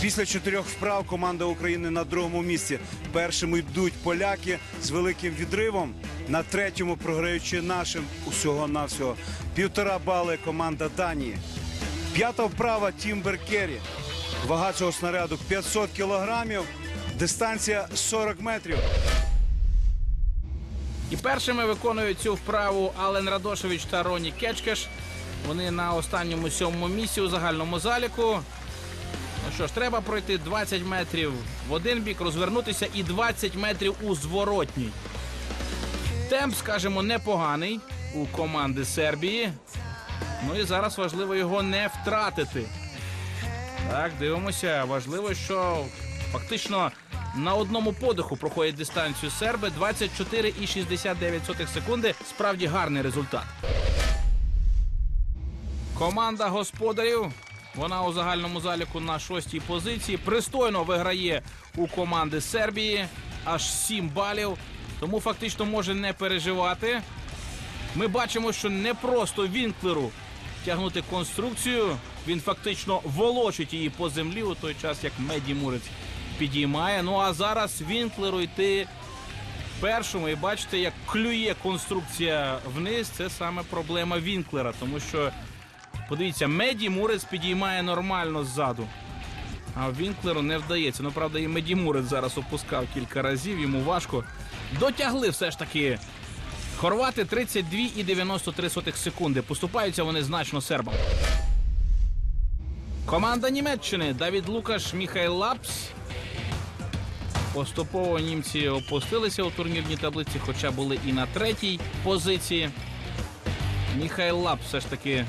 Після чотирьох вправ команда України на другому місці. Першими йдуть поляки з великим відривом. На третьому програючи нашим усього-навсього півтора бали команда Данії. П'ята вправа Тімбер Керрі. Вага цього снаряду 500 кілограмів. Дистанція 40 метрів. І першими виконують цю вправу Ален Радошевич та Роні Кечкеш. Вони на останньому сьомому місці у загальному заліку. Ну що ж, треба пройти 20 метрів в один бік, розвернутися і 20 метрів у зворотній. Темп, скажімо, непоганий у команди Сербії. Ну і зараз важливо його не втратити. Так, дивимося. Важливо, що фактично на одному подиху проходять дистанцію серби 24,69 секунди. Справді гарний результат. Команда господарів. Вона у загальному заліку на шостій позиції. Пристойно виграє у команди Сербії аж 7 балів. Тому фактично може не переживати. Ми бачимо, що не просто Вінклеру тягнути конструкцію. Він фактично волочить її по землі у той час, як Меді Мурець підіймає. Ну а зараз Вінклеру йти першому. І бачите, як клює конструкція вниз. Це саме проблема Вінклера, тому що подивіться, Меді Мурець підіймає нормально ззаду. А Вінклеру не вдається. Ну, правда, і Меді Мурець зараз опускав кілька разів, йому важко. Дотягли все ж таки Хорвати 32,93 секунди. Поступаються вони значно сербам. Команда Німеччини Давід Лукаш, Міхайл Лапс. Поступово німці опустилися у турнірній таблиці, хоча були і на третій позиції. Міхайл Лапс все ж таки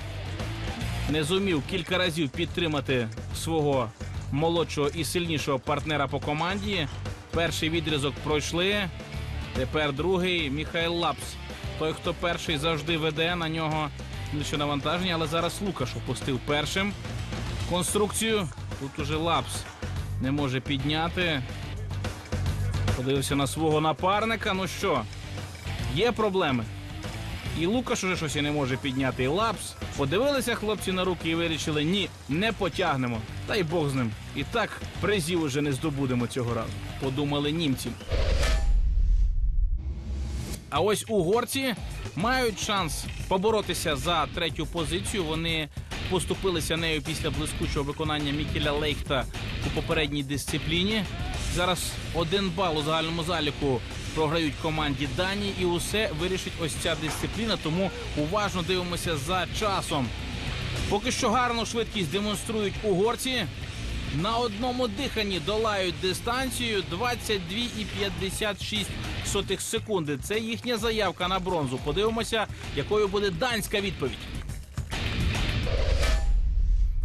не зумів кілька разів підтримати свого молодшого і сильнішого партнера по команді. Перший відрізок пройшли. Тепер другий Міхайл Лапс. Той, хто перший завжди веде на нього лише навантаження, але зараз Лукаш опустив першим конструкцію. Тут уже Лапс не може підняти. Подивився на свого напарника. Ну що, є проблеми. І Лукаш уже щось і не може підняти. Лапс. Подивилися хлопці на руки і вирішили, ні, не потягнемо. Та й Бог з ним. І так призів уже не здобудемо цього разу. Подумали німці. А ось угорці мають шанс поборотися за третю позицію. Вони поступилися нею після блискучого виконання Мікеля Лейхта у попередній дисципліні. Зараз один бал у загальному заліку програють команді Данії, і усе вирішить ось ця дисципліна. Тому уважно дивимося за часом. Поки що гарну швидкість демонструють угорці. На одному диханні долають дистанцію 22,56 секунди. Це їхня заявка на бронзу. Подивимося, якою буде данська відповідь.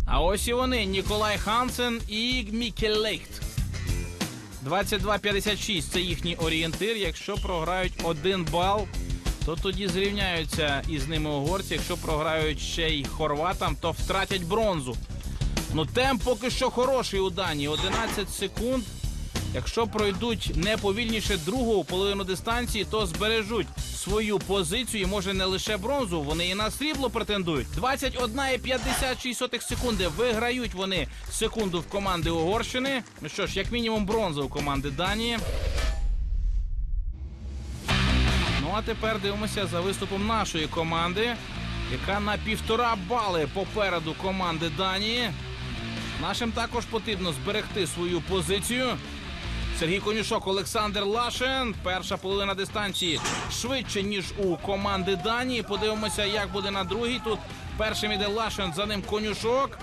А ось і вони Ніколай Хансен і Мікель Лейхт. 22,56 це їхній орієнтир. Якщо програють один бал, то тоді зрівняються із ними угорці. Якщо програють ще й хорватам, то втратять бронзу. Ну, темп поки що хороший у Данії. 11 секунд. Якщо пройдуть не повільніше другу половину дистанції, то збережуть свою позицію і може не лише бронзу, вони і на срібло претендують. 21,56 секунди. Виграють вони секунду в команди Угорщини. Ну що ж, як мінімум, бронза у команди Данії. Ну а тепер дивимося за виступом нашої команди, яка на півтора бали попереду команди Данії. Нашим також потрібно зберегти свою позицію. Сергій Конюшок, Олександр Лашин. Перша половина дистанції швидше, ніж у команди Данії. Подивимося, як буде на другій. Тут першим іде Лашин, за ним Конюшок.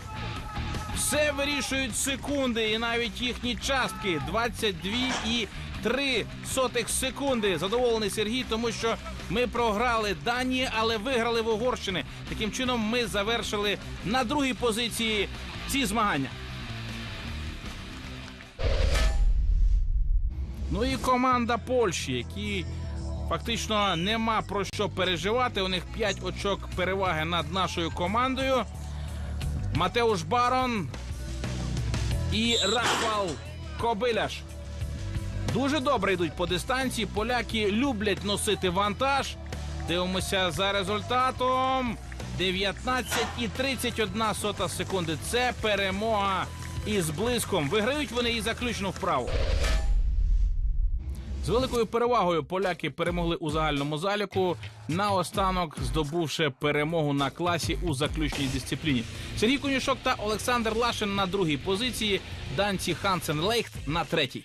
Все вирішують секунди, і навіть їхні частки 22 і 3 сотих секунди. Задоволений Сергій, тому що ми програли Данії, але виграли в Угорщини. Таким чином, ми завершили на другій позиції ці змагання. Ну і команда Польщі, які фактично нема про що переживати. У них 5 очок переваги над нашою командою. Матеуш Барон і Рафал Кобиляш. Дуже добре йдуть по дистанції. Поляки люблять носити вантаж. Дивимося за результатом. 19,31 сота секунди. Це перемога і з блиском. Виграють вони і заключну вправу. З великою перевагою поляки перемогли у загальному заліку. Наостанок здобувши перемогу на класі у заключній дисципліні. Сергій Конюшок та Олександр Лашин на другій позиції. Данці Хансен Лейхт на третій.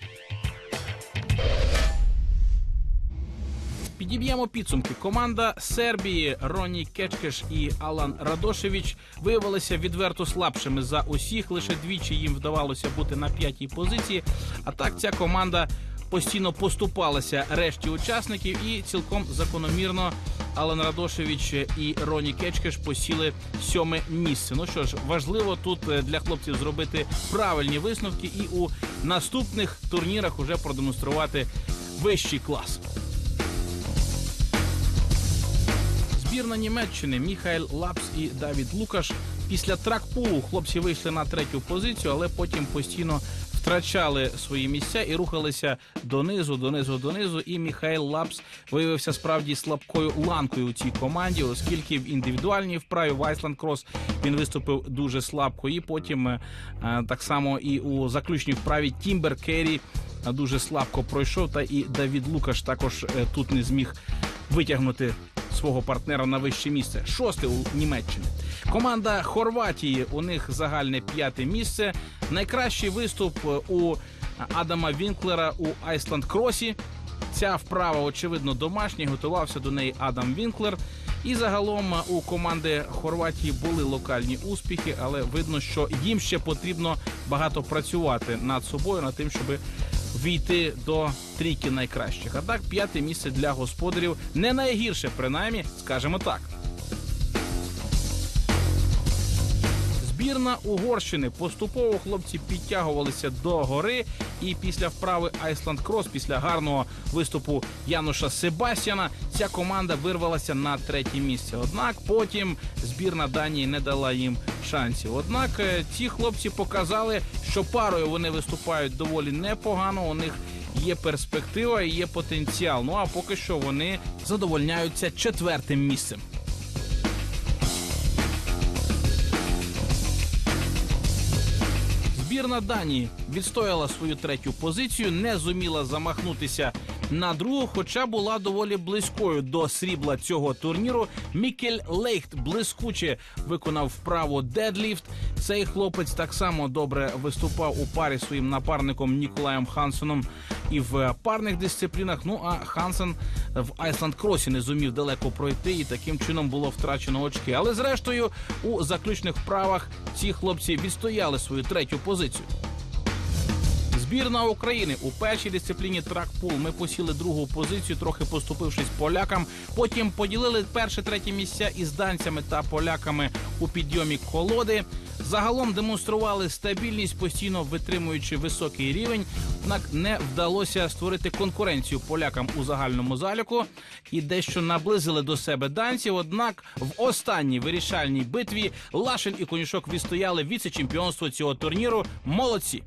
Підіб'ємо підсумки. Команда Сербії Роні Кечкеш і Алан Радошевич виявилися відверто слабшими за усіх. Лише двічі їм вдавалося бути на п'ятій позиції. А так ця команда постійно поступалася решті учасників, і цілком закономірно Алан Радошевич і Роні Кечкеш посіли сьоме місце. Ну що ж, важливо тут е, для хлопців зробити правильні висновки і у наступних турнірах уже продемонструвати вищий клас. Збірна Німеччини Міхаель Лапс і Давід Лукаш після тракпулу хлопці вийшли на третю позицію, але потім постійно втрачали свої місця і рухалися донизу, донизу, донизу. І Міхаел Лапс виявився справді слабкою ланкою у цій команді, оскільки в індивідуальній вправі в Айсланд Крос він виступив дуже слабко. І потім е, так само і у заключній вправі Тімбер Керрі дуже слабко пройшов. Та і Давід Лукаш також е, тут не зміг витягнути свого партнера на вище місце. Шосте у Німеччині. Команда Хорватії у них загальне п'яте місце. Найкращий виступ е, у Адама Вінклера у Айсланд Кросі. Ця вправа, очевидно, домашня. Готувався до неї Адам Вінклер. І загалом е, у команди Хорватії були локальні успіхи, але видно, що їм ще потрібно багато працювати над собою, над тим, щоб війти до трійки найкращих. А так, п'яте місце для господарів не найгірше, принаймні, скажімо так. Збірна Угорщини поступово хлопці підтягувалися до гори, і після вправи Айсланд Крос, після гарного виступу Януша Себастьяна, ця команда вирвалася на третє місце. Однак потім збірна Данії не дала їм шансів. Однак е, ці хлопці показали, що парою вони виступають доволі непогано. У них є перспектива і є потенціал. Ну а поки що вони задовольняються четвертим місцем. Збірна Данії. Відстояла свою третю позицію, не зуміла замахнутися на другу, хоча була доволі близькою до срібла цього турніру. Мікель Лейхт блискуче виконав вправу дедліфт. Цей хлопець так само добре виступав у парі своїм напарником Ніколаєм Хансоном і в парних дисциплінах. Ну а Хансен в Айсланд Кросі не зумів далеко пройти, і таким чином було втрачено очки. Але зрештою у заключних вправах ці хлопці відстояли свою третю позицію. Збірна України у першій дисципліні тракпул ми посіли другу позицію, трохи поступившись полякам. Потім поділили перше третє місця із данцями та поляками у підйомі колоди. Загалом демонстрували стабільність, постійно витримуючи високий рівень. Однак не вдалося створити конкуренцію полякам у загальному заліку і дещо наблизили до себе данців. Однак в останній вирішальній битві Лашин і Конюшок відстояли віце-чемпіонство цього турніру. Молодці.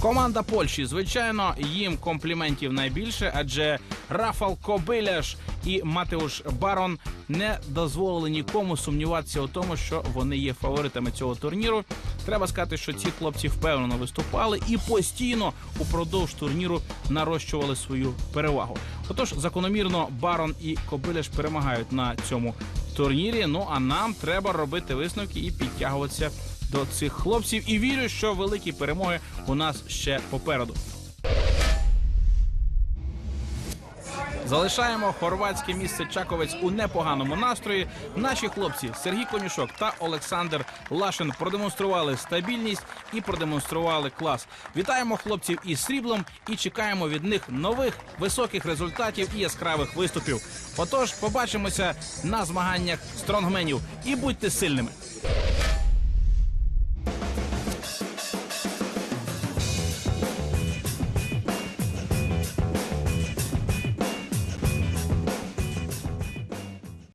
Команда Польщі, звичайно, їм компліментів найбільше, адже Рафал Кобиляш і Матеуш Барон не дозволили нікому сумніватися у тому, що вони є фаворитами цього турніру. Треба сказати, що ці хлопці впевнено виступали і постійно упродовж турніру нарощували свою перевагу. Отож, закономірно, Барон і Кобиляш перемагають на цьому турнірі. Ну а нам треба робити висновки і підтягуватися до цих хлопців. І вірю, що великі перемоги у нас ще попереду. Залишаємо хорватське місце Чаковець у непоганому настрої. Наші хлопці Сергій Конюшок та Олександр Лашин продемонстрували стабільність і продемонстрували клас. Вітаємо хлопців із сріблом і чекаємо від них нових високих результатів і яскравих виступів. Отож, побачимося на змаганнях стронгменів і будьте сильними.